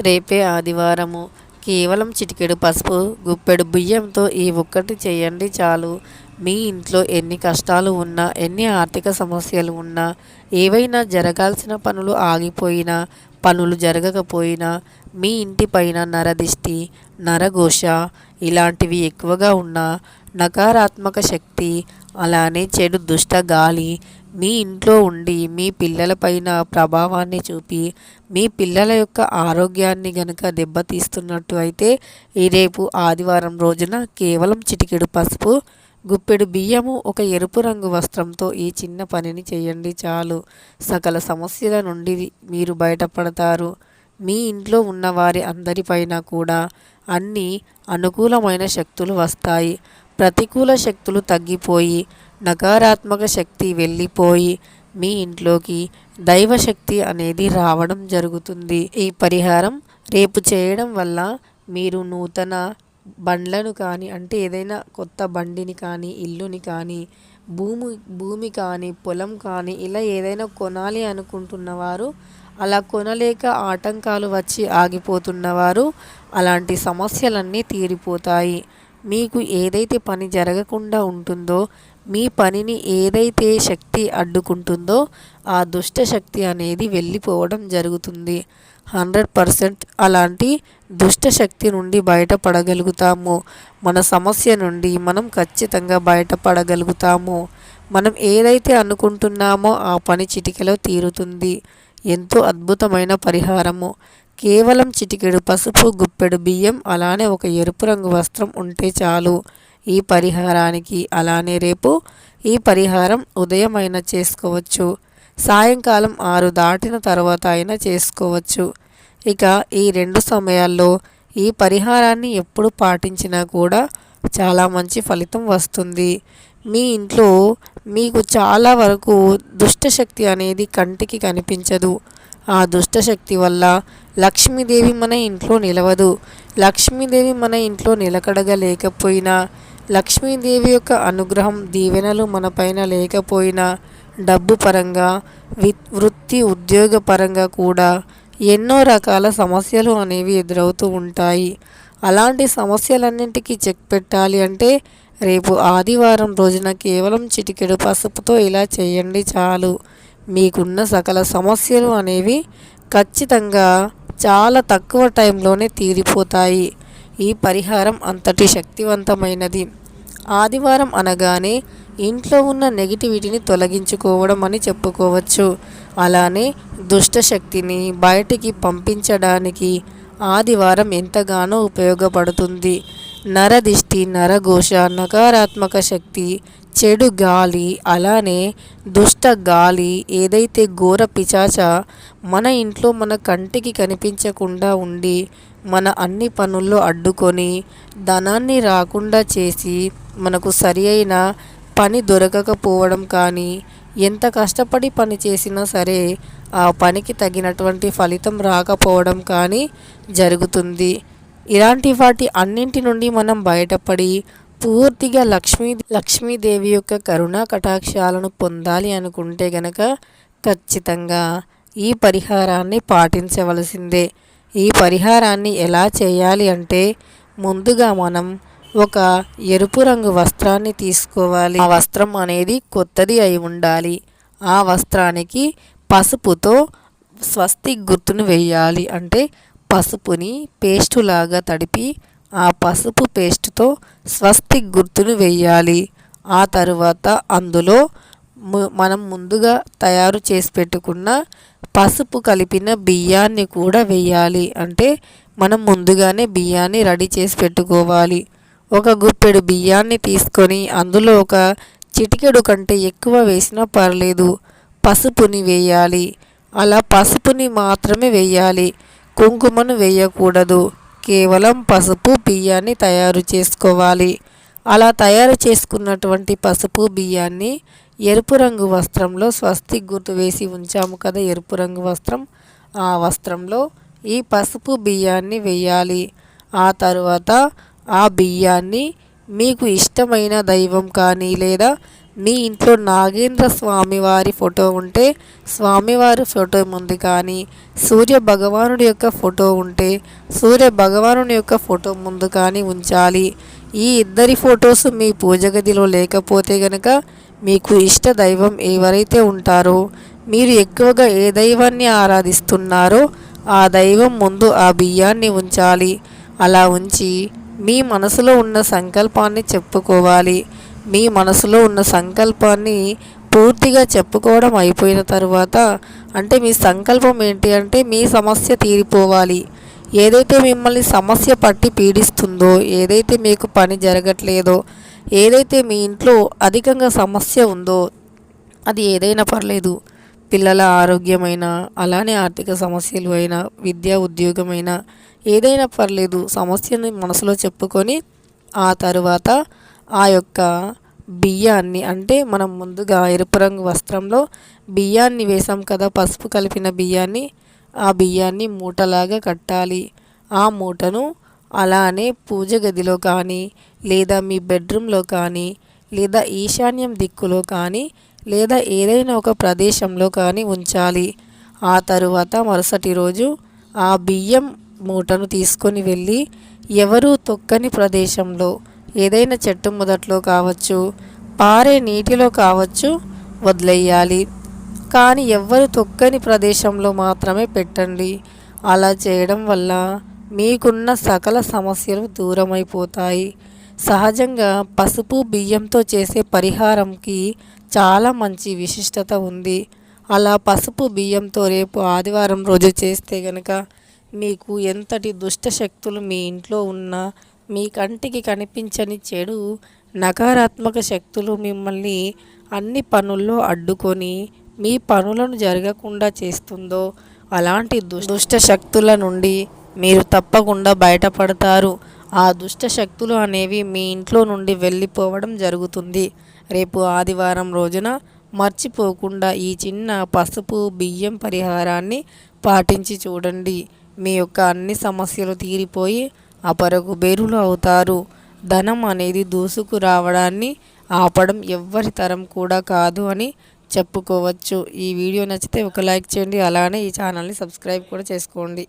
రేపే ఆదివారము. కేవలం చిటికెడు పసుపు గుప్పెడు బియ్యంతో ఈ ఒక్కటి చేయండి చాలు. మీ ఇంట్లో ఎన్ని కష్టాలు ఉన్నా ఎన్ని ఆర్థిక సమస్యలు ఉన్నా ఏవైనా జరగాల్సిన పనులు ఆగిపోయినా పనులు జరగకపోయినా మీ ఇంటి పైన నరదిష్టి నరఘోష ఇలాంటివి ఎక్కువగా ఉన్న నకారాత్మక శక్తి అలానే చెడు దుష్ట గాలి మీ ఇంట్లో ఉండి మీ పిల్లలపైన ప్రభావాన్ని చూపి మీ పిల్లల యొక్క ఆరోగ్యాన్ని గనక దెబ్బతీస్తున్నట్టు అయితే ఈ రేపు ఆదివారం రోజున కేవలం చిటికెడు పసుపు గుప్పెడు బియ్యము ఒక ఎరుపు రంగు వస్త్రంతో ఈ చిన్న పనిని చేయండి చాలు. సకల సమస్యల నుండి మీరు బయటపడతారు. మీ ఇంట్లో ఉన్న వారి అందరిపైన కూడా అన్ని అనుకూలమైన శక్తులు వస్తాయి. ప్రతికూల శక్తులు తగ్గిపోయి నకారాత్మక శక్తి వెళ్ళిపోయి మీ ఇంట్లోకి దైవశక్తి అనేది రావడం జరుగుతుంది. ఈ పరిహారం రేపు చేయడం వల్ల మీరు నూతన బండ్లను కానీ అంటే ఏదైనా కొత్త బండిని కానీ ఇల్లుని కానీ భూమి భూమి కానీ పొలం కానీ ఇలా ఏదైనా కొనాలి అనుకుంటున్నవారు అలా కొనలేక ఆటంకాలు వచ్చి ఆగిపోతున్నవారు అలాంటి సమస్యలన్నీ తీరిపోతాయి. మీకు ఏదైతే పని జరగకుండా ఉంటుందో మీ పనిని ఏదైతే శక్తి అడ్డుకుంటుందో ఆ దుష్ట శక్తి అనేది వెళ్ళిపోవడం జరుగుతుంది. హండ్రెడ్ పర్సెంట్ అలాంటి దుష్ట శక్తి నుండి బయటపడగలుగుతాము. మన సమస్య నుండి మనం ఖచ్చితంగా బయటపడగలుగుతాము. మనం ఏదైతే అనుకుంటున్నామో ఆ పని చిటికలో తీరుతుంది. ఎంతో అద్భుతమైన పరిహారము. కేవలం చిటికెడు పసుపు గుప్పెడు బియ్యం అలానే ఒక ఎరుపు రంగు వస్త్రం ఉంటే చాలు. ఈ పరిహారానికి అలానే రేపు ఈ పరిహారం ఉదయం అయినా చేసుకోవచ్చు. సాయంకాలం ఆరు దాటిన తర్వాత అయినా చేసుకోవచ్చు. ఇక ఈ రెండు సమయాల్లో ఈ పరిహారాన్ని ఎప్పుడు పాటించినా కూడా చాలా మంచి ఫలితం వస్తుంది. మీ ఇంట్లో మీకు చాలా వరకు దుష్టశక్తి అనేది కంటికి కనిపించదు. ఆ దుష్టశక్తి వల్ల లక్ష్మీదేవి మన ఇంట్లో నిలవదు. లక్ష్మీదేవి మన ఇంట్లో నిలకడగా లేకపోయినా లక్ష్మీదేవి యొక్క అనుగ్రహం దీవెనలు మన పైన లేకపోయినా డబ్బు పరంగా వృత్తి ఉద్యోగ పరంగా కూడా ఎన్నో రకాల సమస్యలు అనేవి ఎదురవుతూ ఉంటాయి. అలాంటి సమస్యలన్నింటికీ చెక్ పెట్టాలి అంటే రేపు ఆదివారం రోజున కేవలం చిటికెడు పసుపుతో ఇలా చేయండి చాలు. మీకున్న సకల సమస్యలు అనేవి ఖచ్చితంగా చాలా తక్కువ టైంలోనే తీరిపోతాయి. ఈ పరిహారం అంతటి శక్తివంతమైనది. ఆదివారం అనగానే ఇంట్లో ఉన్న నెగిటివిటీని తొలగించుకోవడం అని చెప్పుకోవచ్చు. అలానే దుష్టశక్తిని బయటికి పంపించడానికి ఆదివారం ఎంతగానో ఉపయోగపడుతుంది. నరదిష్టి నరఘోష నకారాత్మక శక్తి చెడు గాలి అలానే దుష్ట గాలి ఏదైతే ఘోర పిచాచ మన ఇంట్లో మన కంటికి కనిపించకుండా ఉండి మన అన్ని పనుల్లో అడ్డుకొని ధనాన్ని రాకుండా చేసి మనకు సరి అయిన పని దొరకకపోవడం కానీ ఎంత కష్టపడి పని చేసినా సరే ఆ పనికి తగినటువంటి ఫలితం రాకపోవడం కానీ జరుగుతుంది. ఇలాంటి వాటి అన్నింటి నుండి మనం బయటపడి పూర్తిగా లక్ష్మీ లక్ష్మీదేవి యొక్క కరుణా కటాక్షాలను పొందాలి అనుకుంటే గనక ఖచ్చితంగా ఈ పరిహారాన్ని పాటించవలసిందే. ఈ పరిహారాన్ని ఎలా చేయాలి అంటే ముందుగా మనం ఒక ఎరుపు రంగు వస్త్రాన్ని తీసుకోవాలి. ఆ వస్త్రం అనేది కొత్తది అయి ఉండాలి. ఆ వస్త్రానికి పసుపుతో స్వస్తి గుర్తును వేయాలి. అంటే పసుపుని పేస్టులాగా తడిపి ఆ పసుపు పేస్ట్తో స్వస్తి గుర్తును వేయాలి ఆ తరువాత అందులో మనం ముందుగా తయారు చేసి పెట్టుకున్న పసుపు కలిపిన బియ్యాన్ని కూడా వేయాలి అంటే మనం ముందుగానే బియ్యాన్ని రెడీ చేసి పెట్టుకోవాలి. ఒక గుప్పెడు బియ్యాన్ని తీసుకొని అందులో ఒక చిటికెడు కంటే ఎక్కువ వేసినా పర్లేదు. పసుపుని వేయాలి అలా పసుపుని మాత్రమే వేయాలి కుంకుమను వేయకూడదు కేవలం పసుపు బియ్యాన్ని తయారు చేసుకోవాలి. అలా తయారు చేసుకున్నటువంటి పసుపు బియ్యాన్ని ఎరుపు రంగు వస్త్రంలో స్వస్తి గుర్తు వేసి ఉంచాము కదా ఎరుపు రంగు వస్త్రం. ఆ వస్త్రంలో ఈ పసుపు బియ్యాన్ని వేయాలి. ఆ తరువాత ఆ బియ్యాన్ని మీకు ఇష్టమైన దైవం కానీ లేదా మీ ఇంట్లో నాగేంద్ర స్వామివారి ఫోటో ఉంటే స్వామివారి ఫోటో ముందు కానీ సూర్య భగవానుడి యొక్క ఫోటో ఉంటే సూర్య భగవానుడి యొక్క ఫోటో ముందు కానీ ఉంచాలి. ఈ ఇద్దరి ఫొటోస్ మీ పూజ గదిలో లేకపోతే గనక మీకు ఇష్ట దైవం ఎవరైతే ఉంటారో మీరు ఎక్కువగా ఏ దైవాన్ని ఆరాధిస్తున్నారో ఆ దైవం ముందు ఆ బియ్యాన్ని ఉంచాలి. అలా ఉంచి మీ మనసులో ఉన్న సంకల్పాన్ని చెప్పుకోవాలి. మీ మనసులో ఉన్న సంకల్పాన్ని పూర్తిగా చెప్పుకోవడం అయిపోయిన తర్వాత అంటే మీ సంకల్పం ఏంటి అంటే మీ సమస్య తీరిపోవాలి. ఏదైతే మిమ్మల్ని సమస్య పట్టి పీడిస్తుందో ఏదైతే మీకు పని జరగట్లేదో ఏదైతే మీ ఇంట్లో అధికంగా సమస్య ఉందో అది ఏదైనా పర్లేదు. పిల్లల ఆరోగ్యమైన అలానే ఆర్థిక సమస్యలు అయినా విద్యా ఉద్యోగమైనా ఏదైనా పర్లేదు. సమస్యని మనసులో చెప్పుకొని ఆ తర్వాత ఆ యొక్క బియ్యాన్ని అంటే మనం ముందుగా ఎరుపు రంగు వస్త్రంలో బియ్యాన్ని వేసాం కదా పసుపు కలిపిన బియ్యాన్ని. ఆ బియ్యాన్ని మూటలాగా కట్టాలి. ఆ మూటను అలానే పూజ గదిలో కానీ లేదా మీ బెడ్రూమ్లో కానీ లేదా ఈశాన్యం దిక్కులో కానీ లేదా ఏదైనా ఒక ప్రదేశంలో కానీ ఉంచాలి. ఆ తరువాత మరుసటి రోజు ఆ బియ్యం మూటను తీసుకొని వెళ్ళి ఎవరూ తొక్కని ప్రదేశంలో ఏదైనా చెట్టు మొదట్లో కావచ్చు పారే నీటిలో కావచ్చు వదిలేయాలి. కానీ ఎవ్వరు తొక్కని ప్రదేశంలో మాత్రమే పెట్టండి. అలా చేయడం వల్ల మీకున్న సకల సమస్యలు దూరమైపోతాయి. సహజంగా పసుపు బియ్యంతో చేసే పరిహారంకి చాలా మంచి విశిష్టత ఉంది. అలా పసుపు బియ్యంతో రేపు ఆదివారం రోజు చేస్తే గనక మీకు ఎంతటి దుష్ట శక్తులు మీ ఇంట్లో ఉన్నా మీ కంటికి కనిపించని చెడు నకారాత్మక శక్తులు మిమ్మల్ని అన్ని పనుల్లో అడ్డుకొని మీ పనులను జరగకుండా చేస్తుందో అలాంటి దుష్ట శక్తుల నుండి మీరు తప్పకుండా బయటపడతారు. ఆ దుష్ట శక్తులు అనేవి మీ ఇంట్లో నుండి వెళ్ళిపోవడం జరుగుతుంది. రేపు ఆదివారం రోజున మర్చిపోకుండా ఈ చిన్న పసుపు బియ్యం పరిహారాన్ని పాటించి చూడండి. మీ యొక్క అన్ని సమస్యలు తీరిపోయి అపరకు బేరులు అవుతారు. ధనం అనేది దూసుకు రావడాన్ని ఆపడం ఎవ్వరి తరం కూడా కాదు అని చెప్పుకోవచ్చు. ఈ వీడియో నచ్చితే ఒక లైక్ చేయండి. అలానే ఈ ఛానల్ని సబ్స్క్రైబ్ కూడా చేసుకోండి.